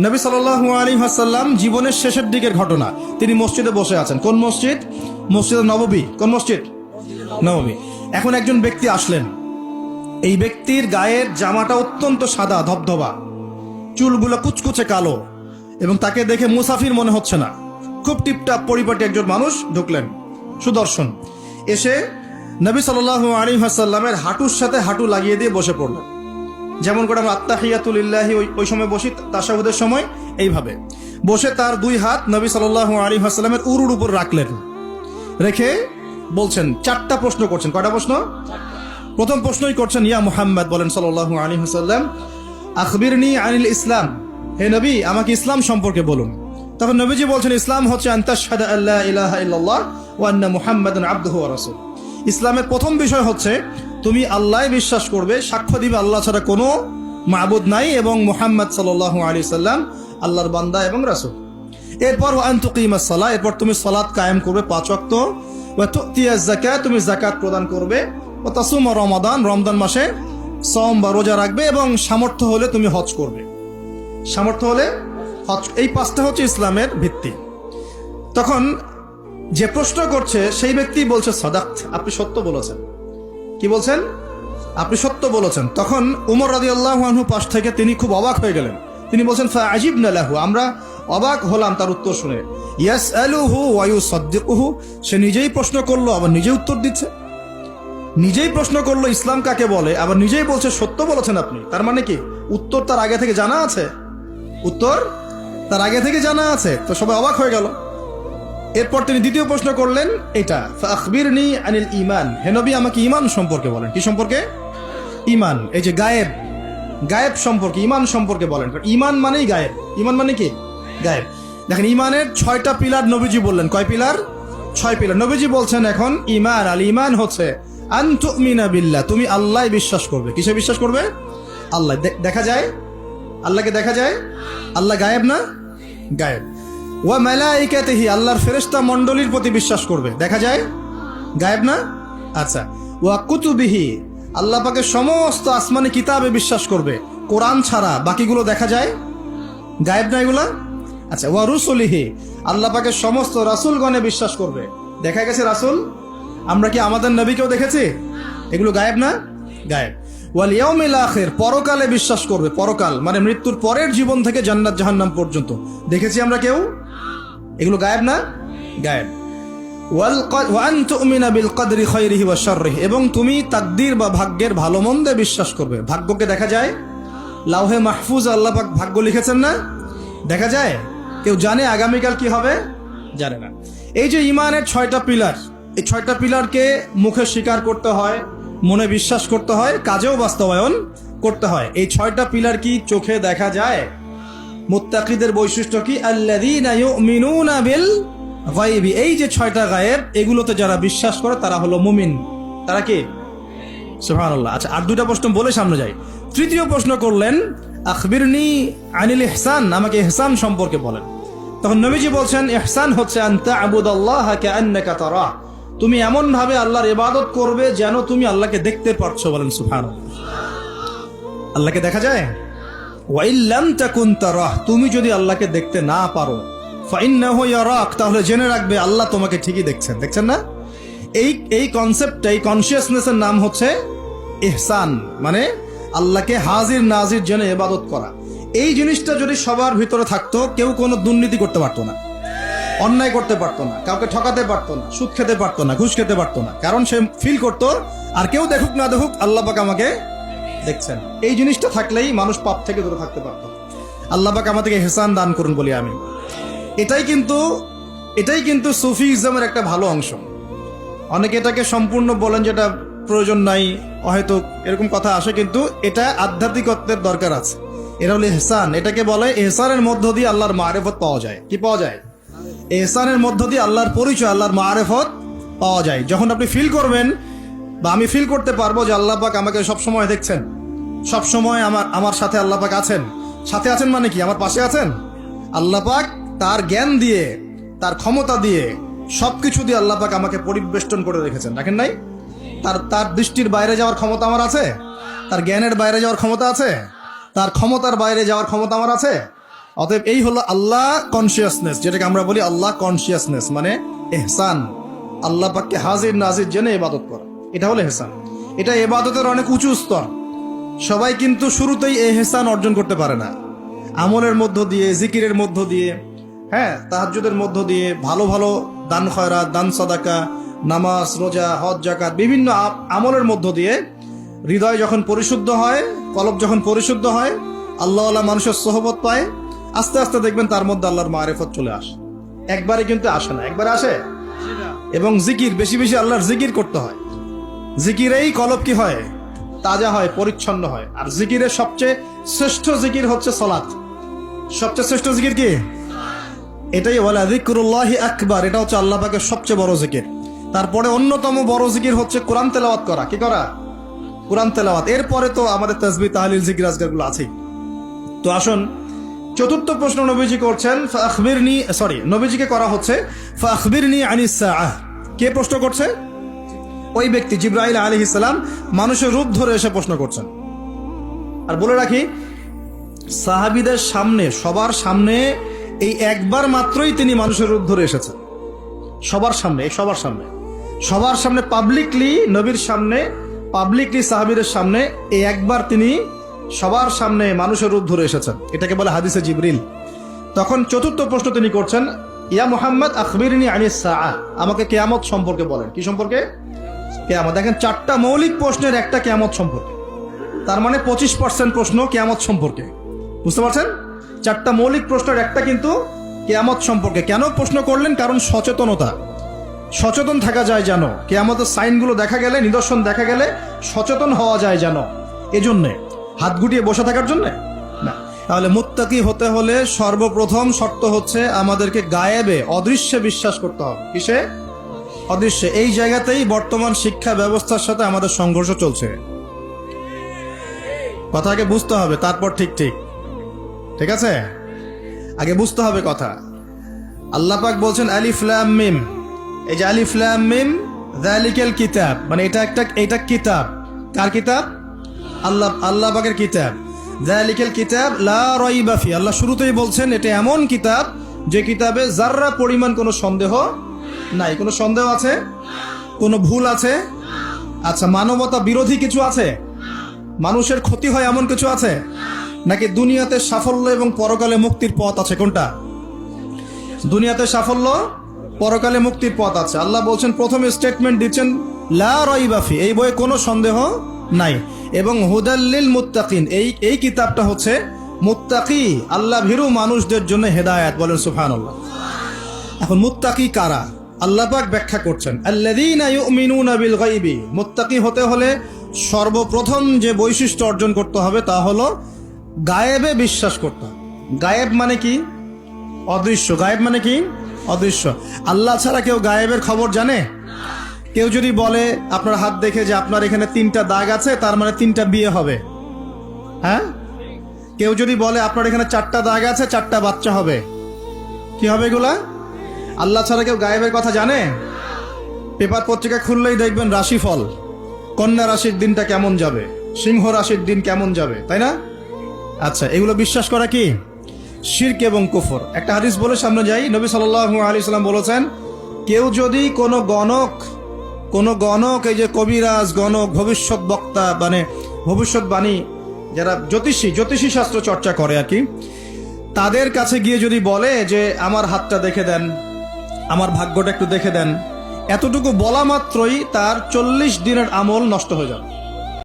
নবী সাল্লাল্লাহু আলী হাসাল্লাম জীবনের শেষের দিকের ঘটনা। তিনি মসজিদে বসে আছেন। কোন মসজিদ? মসজিদ নববী। কোন মসজিদ? নববী এখন একজন ব্যক্তি আসলেন। এই ব্যক্তির গায়ের জামাটা অত্যন্ত সাদা, ধবধবা। চুলগুলো কুচকুচে কালো এবং তাকে দেখে মুসাফির মনে হচ্ছে না। খুব টিপটাপ পরিপাটি একজন মানুষ ঢুকলেন। সুদর্শন। এসে নবী সাল্লাল্লাহু আলী হাসাল্লামের হাঁটুর সাথে হাঁটু লাগিয়ে দিয়ে বসে পড়লেন। যেমন করে আমরা আত্মাহিয়াতুলিল্লাহি ওই ওই সময় বসি তাসাহুদের সময়, এইভাবে। বসে তার দুই হাত নবী সাল্লাল্লাহু আলী হাসাল্লামের উরুর উপর রাখলেন। রেখে বলছেন, চারটা প্রশ্ন করছেন। কয়টা প্রশ্ন? প্রথম প্রশ্নই করছেন, ইয়া মুহাম্মদ, বলেন সাল্লাল্লাহু আলী হাসাল্লাম আখবিরনি আনিল ইসলাম। হে নবী, আমাকে ইসলাম সম্পর্কে বলুন। তখন নবীজি বলছেন, ইসলাম হচ্ছে আন্তাশহাদা আল্লাহ ইলাহা ইল্লাল্লাহ ওয়া আন্না মুহাম্মাদান আবদুহু ওয়া ইসলামের প্রথম বিষয় হচ্ছে তুমি আল্লাহ বিশ্বাস করবে, সাক্ষ্য দিবে, আল্লাহ ছাড়া কোনো মাবুদ নাই এবং মুহাম্মদ সাল্লাল্লাহু আলাইহি সাল্লাম আল্লাহর বান্দা এবং রাসূল। এরপর আন্তুকিমাস সালাহ এরপর তুমি সালাত কায়েম করবে পাঁচ যাকাত, তুমি যাকাত প্রদান করবে। ও তাসুম রমাদান রমদান মাসে সম বা রোজা রাখবে এবং সামর্থ্য হলে তুমি হজ করবে। সামর্থ্য হলে হজ, এই পাঁচটা হচ্ছে ইসলামের ভিত্তি। তখন যে প্রশ্ন করছে, সেই ব্যক্তি বলছে সদাক আপনি সত্য বলেছেন। কি বলছেন? আপনি সত্য বলেছেন। তখন উমর রাজি আল্লাহু পাশ থেকে তিনি খুব অবাক হয়ে গেলেন। তিনি বলছেন ফা আজিব নালাহু আমরা অবাক হলাম তার উত্তর শুনে। ইয়াস আলুহু ওয়ায়ু সদ্দিকুহু সে নিজেই প্রশ্ন করল, আবার নিজেই উত্তর দিচ্ছে। নিজেই প্রশ্ন করল, ইসলাম কাকে বলে? আবার নিজেই বলছে, সত্য বলেছেন আপনি। তার মানে কি? উত্তর তার আগে থেকে জানা আছে? উত্তর তার আগে থেকে জানা আছে। তো সবাই অবাক হয়ে গেল। এরপর তিনি দ্বিতীয় প্রশ্ন করলেন, এটা আখবিরনি আনিল ইমান হেনবি আমাকে ইমান সম্পর্কে বলেন। কি সম্পর্কে? ইমান এই যে গায়েব। গায়েব সম্পর্কে ইমান সম্পর্কে বলেন। কারণ ইমান মানেই গায়েব। ইমান মানে কি? গায়েব। দেখেন ইমানের ছয়টা পিলার নবীজি বললেন। কয় পিলার? ছয় পিলার। নবীজি বলছেন এখন ইমান আল ইমান হচ্ছে আন্তুমিনা বিল্লাহ। তুমি আল্লাহ বিশ্বাস করবে। কিসে বিশ্বাস করবে? আল্লাহ। দেখা যায়? আল্লাহকে দেখা যায়? আল্লাহ গায়েব না? গায়েব। ওয়া মালাইকাতিহি, আল্লাহর ফেরেশতা মণ্ডলীর প্রতি বিশ্বাস করবে। দেখা যায়? গায়েব না? আচ্ছা। ওয়া কুতুবিহি, আল্লাহ পাকে সমস্ত আসমানি কিতাবে বিশ্বাস করবে। কোরআন ছাড়া বাকিগুলো দেখা যায়? গায়েব না এগুলা? আচ্ছা ওয়া রুসুলিহি, আল্লাহ পাকে সমস্ত রাসূলগণে বিশ্বাস করবে। দেখা গেছে রাসূল? আমরা কি আমাদের নবীকেও দেখেছি? এগুলো গায়েব না? গায়েব। ওয়াল ইয়াউমিল আখির, পরকালে বিশ্বাস করবে, পরকাল মানে মৃত্যুর পরের জীবন থেকে জান্নাত জাহান্নাম পর্যন্ত। দেখেছি আমরা কেউ? এগুলো গায়েব না? গায়েব। এবং তুমি তাকদীর বা ভাগ্যের ভালো মন্দে বিশ্বাস করবে। ভাগ্যকে দেখা যায়? লাউহে মাহফুজ আল্লাহ ভাগ্য লিখেছেন না? দেখা যায়? কেউ জানে আগামীকাল কি হবে? জানে না। এই যে ইমানের ছয়টা পিলার, এই ছয়টা পিলারকে মুখে স্বীকার করতে হয়, মনে বিশ্বাস করতে হয়, কাজেও বাস্তবায়ন করতে হয়। এই ছয়টা পিলার কি চোখে দেখা যায়? মুত্তাকিদের বৈশিষ্ট্য কি? ইউমিনুনা বিল গায়বি। এই যে ছয়টা গায়েব, এগুলোতে যারা বিশ্বাস করে, তারা হলো মুমিন। তারা কি? সুবহানাল্লাহ। আচ্ছা আর দুটা প্রশ্ন বলে সামনে যাই। তৃতীয় প্রশ্ন করলেন, আখবিরনি আনিল ইহসান, আমাকে ইহসান সম্পর্কে বলেন। তখন নবীজি বলছেন, ইহসান হচ্ছে আনতা আবুদাল্লাহ কাআন্নাকা তারা তুমি এমন ভাবে আল্লাহর ইবাদত করবে যেন তুমি আল্লাহকে দেখতে পারছ বলেন, সুবহানাল্লাহ। আল্লাহকে দেখা যায়? তুমি যদি আল্লাহকে দেখতে না পারো তাহলে জেনে রাখবে আল্লাহ তোমাকে ঠিকই দেখছেন। দেখছেন না? এই এই কনসেপ্টটা এই কনসিয়াসনেসের নাম হচ্ছে ইহসান মানে আল্লাহকে হাজির নাজির জেনে ইবাদত করা। এই জিনিসটা যদি সবার ভিতরে থাকতো, কেউ কোনো দুর্নীতি করতে পারতো না, অন্যায় করতে পারতো না, কাউকে ঠকাতে পারতো না, সুদ খেতে পারতো না, ঘুষ খেতে পারতো না। কারণ সে ফিল করতো, আর কেউ দেখুক না দেখুক, আল্লাহ আমাকে দেখছেন? এই জিনিসটা থাকলেই মানুষ পাপ থেকে দূরে থাকতে পারতো। আল্লাহ পাক আমাদেরকে হেসান দান করুন বলি আমি এটাই কিন্তু এটাই কিন্তু সুফি ইসলামের একটা ভালো অংশ। অনেকে এটাকে সম্পূর্ণ বলেন যেটা প্রয়োজন নাই, হয়তো এরকম কথা আসে, কিন্তু এটা আধ্যাত্মিকত্বের দরকার আছে। এটা হলো এহসান এটাকে বলে এহসানের মধ্য দিয়ে আল্লাহর মারেফত পাওয়া যায়। কি পাওয়া যায়? এহসানের মধ্য দিয়ে আল্লাহর পরিচয়, আল্লাহর মারেফত পাওয়া যায়। যখন আপনি ফিল করবেন বা আমি ফিল করতে পারব যে আল্লাহ পাক আমাকে সব সময় দেখছেন। সব সময় আমার আমার সাথে আল্লাহ পাক আছেন। সাথে আছেন মানে কি? আমার পাশে আছেন? আল্লাহ পাক তার জ্ঞান দিয়ে, তার ক্ষমতা দিয়ে সবকিছু দিয়ে আল্লাহ পাক আমাকে পরিবেষ্টন করে রেখেছেন। দেখেন নাই? তার তার দৃষ্টির বাইরে যাওয়ার ক্ষমতা আমার আছে? তার জ্ঞানের বাইরে যাওয়ার ক্ষমতা আছে? তার ক্ষমতার বাইরে যাওয়ার ক্ষমতা আমার আছে? অতএব এই হলো আল্লাহ কনসিয়াসনেস যেটাকে আমরা বলি আল্লাহ কনসিয়াসনেস মানে এহসান। আল্লাহ পাককে হাজির নাজির জেনে ইবাদত করা। এটা হলো এহসান এটা এবাদতের অনেক উঁচু স্তর। সবাই কিন্তু শুরুতেই এহসান অর্জন করতে পারে না। আমলের মধ্য দিয়ে জিকিরের মধ্য দিয়ে হ্যাঁ তাহাজ্জুদের মধ্য দিয়ে ভালো ভালো দান খয়রা দান সদাকা নামাজ রোজা হজ জাকাত বিভিন্ন আমলের মধ্য দিয়ে হৃদয় যখন পরিশুদ্ধ হয় কলব যখন পরিশুদ্ধ হয় আল্লাহ আল্লাহ মানুষের সহবত পায় আস্তে আস্তে দেখবেন তার মধ্যে আল্লাহর মারেফত চলে আসে। একবারে কিন্তু আসে না একবারে আসে? এবং জিকির বেশি বেশি আল্লাহর জিকির করতে হয়। জিকিরেই কলব কি হয়? তাজা হয়, পরিচ্ছন্ন হয়। আর জিকিরের সবচেয়ে শ্রেষ্ঠ জিকির হচ্ছে সলাৎ সবচেয়ে শ্রেষ্ঠ জিকির কি? এটাই বলে জিক্রুল্লাহ আকবার, এটা হচ্ছে আল্লাহ সবচেয়ে বড় জিকির। তারপরে অন্যতম বড় জিকির হচ্ছে কোরআন তেলাওয়াত করা। কি করা? কোরআন তেলাওয়াত। এরপরে তো আমাদের তসবি তাহলিল, জিকির আজকারগুলো আছেই। তো আসুন, চতুর্থ প্রশ্ন নবীজি করছেন আখবিরনি সরি নবীজিকে করা হচ্ছে আখবিরনি আনিসাহ কে প্রশ্ন করছে? ওই ব্যক্তি জিব্রাইল আলী ইসলাম মানুষের রূপ ধরে এসে প্রশ্ন করছেন। আর বলে রাখি, সাহাবিদের সামনে, সবার সামনে এই একবার মাত্রই তিনি মানুষের রূপ ধরে এসেছেন। সবার সামনে সবার সামনে। সবার সামনে পাবলিকলি নবীর সামনে পাবলিকলি সাহাবিদের সামনে এই একবার তিনি সবার সামনে মানুষের রূপ ধরে এসেছেন। এটাকে বলে হাদিসে জিবরিল। তখন চতুর্থ প্রশ্ন তিনি করছেন, ইয়া মোহাম্মদ, আখবিরনি আনি সাআ আমাকে কেয়ামত সম্পর্কে বলেন। কি সম্পর্কে? কেয়ামত। দেখেন, চারটা মৌলিক প্রশ্নের একটা কেয়ামত সম্পর্কে। তার মানে পঁচিশ পার্সেন্ট প্রশ্ন কেয়ামত সম্পর্কে। বুঝতে পারছেন? চারটা মৌলিক প্রশ্নের একটা কিন্তু কেয়ামত সম্পর্কে। কেন প্রশ্ন করলেন? কারণ সচেতনতা। সচেতন থাকা যায় যেন। কেয়ামতের সাইনগুলো দেখা গেলে, নিদর্শন দেখা গেলে সচেতন হওয়া যায় যেন। এজন্যে। হাত গুটিয়ে বসে থাকার জন্যে? না। তাহলে মুত্তাকি হতে হলে সর্বপ্রথম শর্ত হচ্ছে আমাদেরকে গায়েবে অদৃশ্যে বিশ্বাস করতে হবে। কিসে? অদৃশ্যে। এই জায়গাতেই বর্তমান শিক্ষা ব্যবস্থার সাথে আমাদের সংঘর্ষ চলছে। কথাকে বুঝতে হবে, তারপর ঠিক ঠিক। ঠিক আছে? আগে বুঝতে হবে কথা। আল্লাহ পাক বলছেন, আলিফ লাম মিম। এই যে আলিফ লাম মিম, যালিকাল কিতাব। মানে এটা একটা, এটা কিতাব। কার কিতাব? আল্লাহ আল্লাহ পাকের কিতাব। যালিকাল কিতাব, লা রাইবা ফি। আল্লাহ শুরুতেই বলছেন, এটা এমন কিতাব যে কিতাবে যাররা পরিমাণ কোনো সন্দেহ নাই, কোনো সন্দেহ আছে? কোনো ভুল আছে? আচ্ছা মানবতা বিরোধী কিছু আছে? মানুষের ক্ষতি হয় এমন কিছু আছে? নাকি দুনিয়াতে সাফল্য এবং পরকালে মুক্তির পথ আছে? কোনটা? দুনিয়াতে সাফল্য, পরকালে মুক্তির পথ আছে। আল্লাহ বলছেন, প্রথম স্টেটমেন্ট দিচ্ছেন, লা এই বইয়ে কোনো সন্দেহ নাই। এবং হুদাল্লিল মুত্তাকিন, এই এই কিতাবটা হচ্ছে, মুত্তাকি আল্লাহ ভীরু মানুষদের জন্য হেদায়াত বলেন সুবহানাল্লাহ। এখন, মুত্তাকি কারা? আল্লাহ পাক ব্যাখ্যা করছেন গায়বি মুত্তাকি হতে হলে সর্বপ্রথম যে বৈশিষ্ট্য অর্জন করতে হবে তা হলো গায়েবে বিশ্বাস করতে গায়েব মানে কি? অদৃশ্য। গায়েব মানে কি? অদৃশ্য। আল্লাহ ছাড়া কেউ গায়েবের খবর জানে? কেউ যদি বলে, আপনার হাত দেখে যে আপনার এখানে তিনটা দাগ আছে, তার মানে তিনটা বিয়ে হবে। হ্যাঁ? কেউ যদি বলে, আপনার এখানে চারটা দাগ আছে, চারটা বাচ্চা হবে। কি হবে এগুলা? আল্লাহ ছাড়া কেউ গায়েবের কথা জানে? পেপার পত্রিকা খুললেই দেখবেন রাশিফল। কন্যা রাশির দিনটা কেমন যাবে? সিংহ রাশির দিন কেমন যাবে? তাই না? আচ্ছা এগুলো বিশ্বাস করা কি? শির্ক এবং কুফর। একটা হাদিস বলে সামনে যাই। নবী সাল্লাল্লাহু আলাইহি সাল্লাম বলেছেন, কেউ যদি কোনো গণক কোনো গণক, এই যে কবিরাজ, গণক, ভবিষ্যৎ বক্তা মানে ভবিষ্যৎবাণী, যারা জ্যোতিষী জ্যোতিষী শাস্ত্র চর্চা করে আর কি, তাদের কাছে গিয়ে যদি বলে যে, আমার হাতটা দেখে দেন আমার ভাগ্যটা একটু দেখে দেন। এতটুকু বলা মাত্রই তার চল্লিশ দিনের আমল নষ্ট হয়ে যাবে।